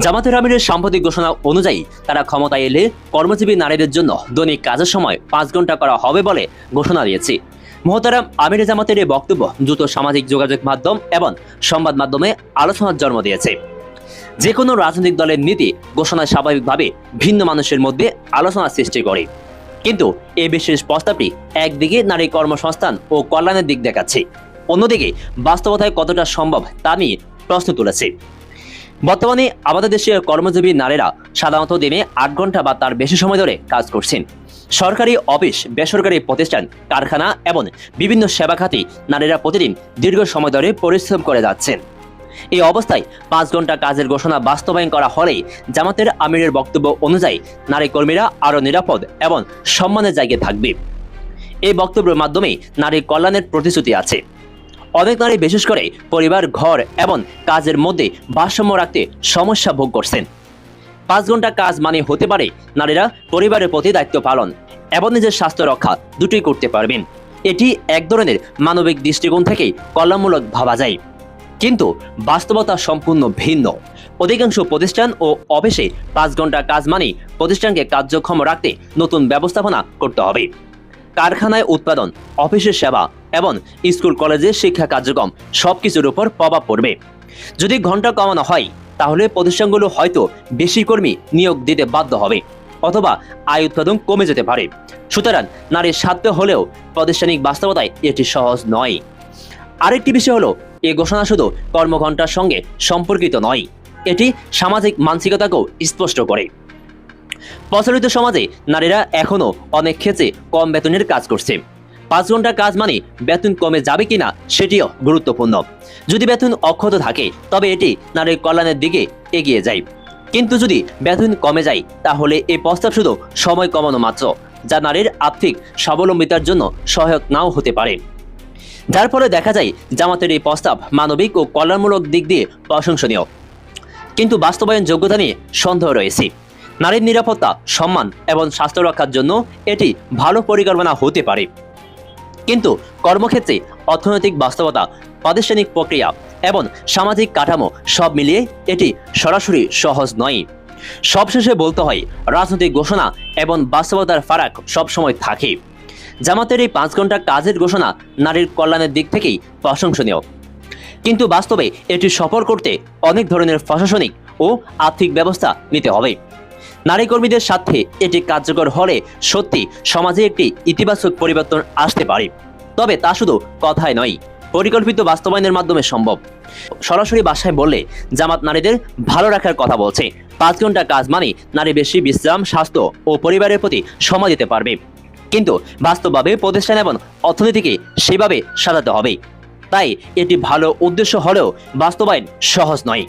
জামাতের আমিরের সাম্প্রতিক ঘোষণা অনুযায়ী তারা ক্ষমতায় এলে কর্মজীবী নারীদের জন্য দৈনিক কাজের সময় পাঁচ ঘণ্টা করা হবে বলে ঘোষণা দিয়েছে। মোহতারাম আমির জামাতের এই বক্তব্য দ্রুত সামাজিক যোগাযোগ মাধ্যম এবং সংবাদ মাধ্যমে আলোচনার জন্ম দিয়েছে। যে কোনো রাজনৈতিক দলের নীতি ঘোষণা স্বাভাবিকভাবে ভিন্ন মানুষের মধ্যে আলোচনার সৃষ্টি করে। কিন্তু এই বিশেষ প্রস্তাবটি একদিকে নারী কর্মসংস্থান ও কল্যাণের দিক দেখাচ্ছে, অন্যদিকে বাস্তবতায় কতটা সম্ভব তা নিয়ে প্রশ্ন তুলেছে। বর্তমানে আমাদের দেশের কর্মজীবী নারীরা সাধারণত দিনে আট ঘণ্টা বা তার বেশি সময় ধরে কাজ করছেন। সরকারি অফিস, বেসরকারি প্রতিষ্ঠান, কারখানা এবং বিভিন্ন সেবা খাতে নারীরা প্রতিদিন দীর্ঘ সময় ধরে পরিশ্রম করে যাচ্ছেন। এই অবস্থায় পাঁচ ঘণ্টা কাজের ঘোষণা বাস্তবায়ন করা হলেই জামাতের আমিরের বক্তব্য অনুযায়ী নারী কর্মীরা আরও নিরাপদ এবং সম্মানের জায়গায় থাকবে। এই বক্তব্যের মাধ্যমে নারী কল্যাণের প্রতিশ্রুতি আছে। অনেক নারী, বিশেষ করে পরিবার, ঘর এবং কাজের মধ্যে ভারসাম্য রাখতে সমস্যা ভোগ করছেন। পাঁচ ঘণ্টা কাজ মানে হতে পারে নারীরা পরিবারের প্রতি দায়িত্ব পালন এবং নিজের স্বাস্থ্য রক্ষা দুটোই করতে পারবেন। এটি এক ধরনের মানবিক দৃষ্টিকোণ থেকে কল্যাণমূলক ভাবা যায়। কিন্তু বাস্তবতা সম্পূর্ণ ভিন্ন। অধিকাংশ প্রতিষ্ঠান ও অফিসে পাঁচ ঘণ্টা কাজ মানে প্রতিষ্ঠানকে কার্যক্ষম রাখতে নতুন ব্যবস্থাপনা করতে হবে। কারখানায় উৎপাদন, অফিসের সেবা এবং স্কুল, কলেজে শিক্ষা কার্যক্রম সবকিছুর উপর প্রভাব পড়বে। যদি ঘণ্টা কমানো হয়, তাহলে প্রতিষ্ঠানগুলো হয়তো বেশি কর্মী নিয়োগ দিতে বাধ্য হবে অথবা আয় উৎপাদন কমে যেতে পারে। সুতরাং নারীর স্বার্থ হলেও প্রাতিষ্ঠানিক বাস্তবতায় এটি সহজ নয়। আরেকটি বিষয় হলো, এ ঘোষণা শুধু কর্মঘণ্টার সঙ্গে সম্পর্কিত নয়, এটি সামাজিক মানসিকতাকেও স্পষ্ট করে। প্রচলিত সমাজে নারীরা এখনও অনেক ক্ষেত্রে কম বেতনের কাজ করছে। পাঁচ ঘণ্টা কাজ মানে বেতন কমে যাবে কিনা সেটিও গুরুত্বপূর্ণ। যদি বেতন অক্ষত থাকে, তবে এটি নারীর কল্যাণের দিকে এগিয়ে যায়। কিন্তু যদি বেতন কমে যায়, তাহলে এই প্রস্তাব শুধু সময় কমানো মাত্র, যা নারীর আর্থিক স্বাবলম্বিতার জন্য সহায়ক নাও হতে পারে। যার ফলে দেখা যায়, জামাতের এই প্রস্তাব মানবিক ও কল্যাণমূলক দিক দিয়ে প্রশংসনীয়। কিন্তু বাস্তবায়ন যোগ্যতা নিয়ে সন্দেহ রয়েছে। নারীর নিরাপত্তা, সম্মান এবং স্বাস্থ্য রক্ষার জন্য এটি ভালো পরিকল্পনা হতে পারে। কিন্তু কর্মক্ষেত্রে অর্থনৈতিক বাস্তবতা প্রাতিষ্ঠানিক প্রক্রিয়া এবং সামাজিক কাঠামো সব মিলিয়ে এটি সরাসরি সহজ নয়। সবশেষে বলতে হয়, রাজনৈতিক ঘোষণা এবং বাস্তবতার ফারাক সবসময় থাকে। জামাতের এই পাঁচ ঘণ্টা কাজের ঘোষণা নারীর কল্যাণের দিক থেকেই প্রশংসনীয়। কিন্তু বাস্তবে এটি সফল করতে অনেক ধরনের প্রশাসনিক ও আর্থিক ব্যবস্থা নিতে হবে। নারী কর্মীদের স্বার্থে এটি কার্যকর হলে সত্যি সমাজে একটি ইতিবাচক পরিবর্তন আসতে পারে। তবে তা শুধু কথায় নয়, পরিকল্পিত বাস্তবায়নের মাধ্যমে সম্ভব। সরাসরি বাসায় বললে জামাত নারীদের ভালো রাখার কথা বলছে। পাঁচ ঘণ্টা কাজ মানে নারী বেশি বিশ্রাম, স্বাস্থ্য ও পরিবারের প্রতি সময় দিতে পারবে। কিন্তু বাস্তবভাবে প্রতিষ্ঠান এবং অর্থনীতিকে সেভাবে সাজাতে হবে। তাই এটি ভালো উদ্দেশ্য হলেও বাস্তবায়ন সহজ নয়।